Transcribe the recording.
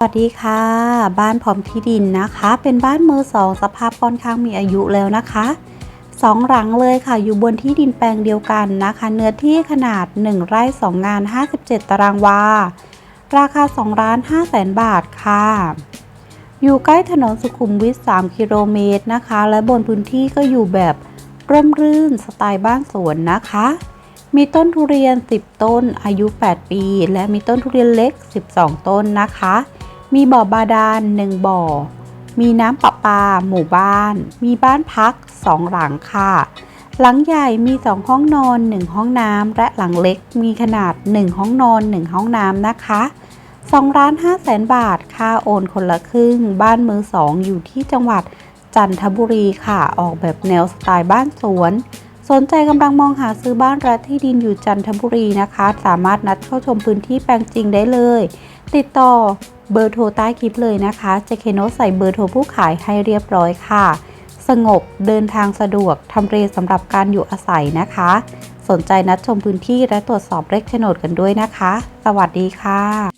สวัสดีค่ะ บ้านพร้อมที่ดินนะคะ เป็นบ้านมือสองสภาพค่อนข้างมีอายุแล้วนะคะสองหลังเลยค่ะ อยู่บนที่ดินแปลงเดียวกันนะคะ เนื้อที่ขนาด 1 ไร่2งาน 57 ตารางวา ราคา2ล้าน5แสนบาทค่ะ อยู่ใกล้ถนนสุขุมวิท 3 กิโลเมตรนะคะ และบนพื้นที่ก็อยู่แบบร่มรื่นสไตล์บ้านสวนนะคะ มีต้นทุเรียน 10 ต้น อายุ 8 ปี และมีต้นทุเรียนเล็ก 12 ต้นนะคะ มีบ่อบาดาล1บ่อ มีน้ำประปา หมู่บ้าน มีบ้านพัก2หลังค่ะ หลังใหญ่มี2ห้องนอน1ห้องน้ำและหลังเล็กมีขนาด1ห้องนอน1ห้องน้ำนะคะ2ล้าน5แสนบาท ค่าโอนคนละครึ่ง บ้านมือ2อยู่ที่จังหวัดจันทบุรีค่ะ ออกแบบแนวสไตล์บ้านสวน สนใจกำลังมองหาซื้อบ้านรัฐที่ดินอยู่จันทบุรีนะคะ สามารถนัดเข้าชมพื้นที่แปลงจริงได้เลย ติดต่อเบอร์โทรใต้คลิปเลยนะคะเจเคโนใส่เบอร์โทรผู้ขายให้เรียบร้อยค่ะ สงบเดินทางสะดวกทำเลสำหรับการอยู่อาศัยนะคะ สนใจนัดชมพื้นที่และตรวจสอบเลขโฉนดกันด้วยนะคะ สวัสดีค่ะ